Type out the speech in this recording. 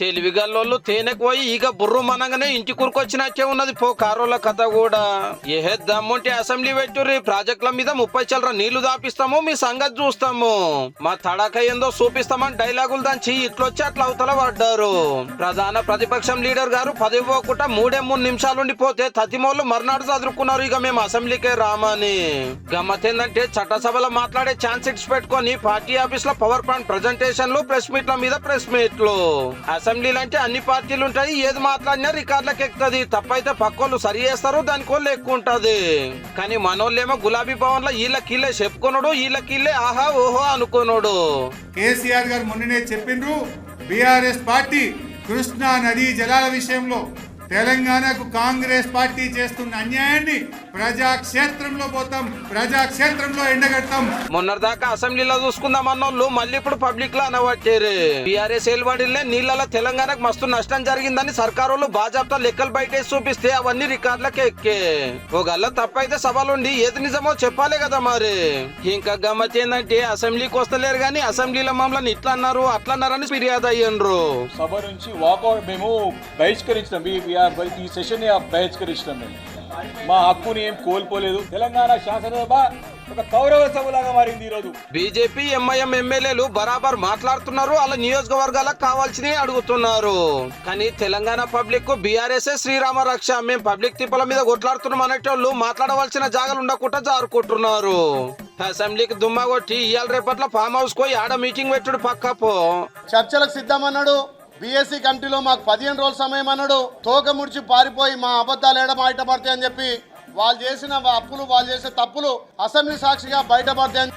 తెలివిగల్లోళ్ళు తేనెకు పోయి ఇక బుర్రు మనగానే ఇంటి కూరుకొచ్చినట్టే ఉన్నది. పో కారోల కథ కూడా. ఏ దమ్ముంటే అసెంబ్లీ పెట్టుర్రి. ప్రాజెక్టుల మీద ముప్పై చిల్లర నీళ్ళు దాపిస్తాము మీ సంగతి చూస్తాము. మా తడక ఏందో చూపిస్తామని డైలాగులు దాంచి ఇట్లొచ్చి అట్లా అవతల పడ్డారు. ప్రధాన ప్రతిపక్షం లీడర్ గారు పదవి పోకుండా మూడే మూడు నిమిషాలు ఉండిపోతే తతిమోళ్ళు మర్నాడు చదువుకున్నారు ఇక మేము అసెంబ్లీకే రామని. గమ్మత్ ఏంటంటే చట్టసభలో మాట్లాడే ఛాన్స్ ఇట్స్ పెట్టుకొని పార్టీ ఆఫీస్లో పవర్ పాయింట్ ప్రజెంటేషన్లు ప్రెస్ మీట్ల మీద ప్రెస్ మీట్లు. అసెంబ్లీలు అంటే అన్ని పార్టీలు ఉంటాయి. ఏది మాట్లాడినా రికార్డులకు ఎక్కుతుంది. తప్పైతే పక్కోళ్ళు సరి చేస్తారు దానికి వాళ్ళు ఎక్కువ ఉంటుంది. కానీ మనోళ్ళేమో గులాబీ భవన్లో వీళ్ళకిల్లే చెప్పుకున్నాడు వీళ్ళకిల్లే ఆహా ఓహో అనుకున్నాడు కేసీఆర్ గారు మొన్ననే చెప్పిండ్రు బీఆర్ఎస్ పార్టీ కృష్ణా నదీ జలాల విషయంలో తెలంగాణకు కాంగ్రెస్ పార్టీ చేస్తున్న అన్యాయాన్ని ప్రజాక్షేత్రంలో పోతాం ప్రజాక్షేత్రంలో ఎండగడతాం. మొన్నటిదాకా అసెంబ్లీలో చూసుకుందాం అన్నోళ్ళు మళ్ళీ ఇప్పుడు పబ్లిక్లో అనబట్టారు బీఆర్ఎస్ ఏలుబడిలే నీళ్ళలో తెలంగాణకు మస్తు నష్టం జరిగిందని సర్కారు బాజాప్తా లెక్కలు బయటేసి చూపిస్తే అవన్నీ రికార్డులకు ఎక్కే. ఒకళ్ళ తప్పైతే సభలుండి ఏది నిజమో చెప్పాలి కదా మరి. ఇంకా గమ్మత్ ఏంటంటే అసెంబ్లీకి వస్తలేరు కానీ అసెంబ్లీలో మమ్మల్ని ఇట్లా అన్నారు అట్లా అన్నారని ఫిర్యాదు అయ్యిండ్రు. సభ నుంచి వాకౌట్ మేము బహిష్కరించినాం. ఈ- సెషన్ బహిష్కరించినాం మేము మా హక్కుని ఏం కోల్పోలేదు. తెలంగాణ శాసనసభ ఒక కౌరవ సభలాగా మారింది ఈరోజు. బీజేపీ ఎంఐఎం ఎమ్మెల్యేలు బరాబర్ మాట్లాడుతున్నారు. వాళ్ళ నియోజకవర్గాలకు కావాల్సినవి అడుగుతున్నారు. కానీ తెలంగాణ పబ్లిక్ బీఆర్ఎస్ శ్రీరామ రక్ష మేము పబ్లిక్ తిప్పల మీద కొట్లాడుతున్నాం అనేటోళ్ళు మాట్లాడవలసిన జాగాలు ఉండకుండా జారుకుంటున్నారు. అసెంబ్లీకి దుమ్మ కొట్టి ఇవాళ రేపట్ల ఫామ్ హౌస్ పోయి ఆడ మీటింగ్ పెట్టుడు పక్కపో చర్చలకు సిద్ధమన్నాడు. బీఎస్సీ కమిటీలో మాకు పదిహేను రోజుల సమయం అన్నాడు. తోక ముడిచి పారిపోయి మా అబద్ధాలు ఏడ బయటపడతాయి చెప్పి వాళ్ళు చేసిన అప్పులు వాళ్ళు చేసే తప్పులు అసెంబ్లీ సాక్షిగా బయటపడతాయని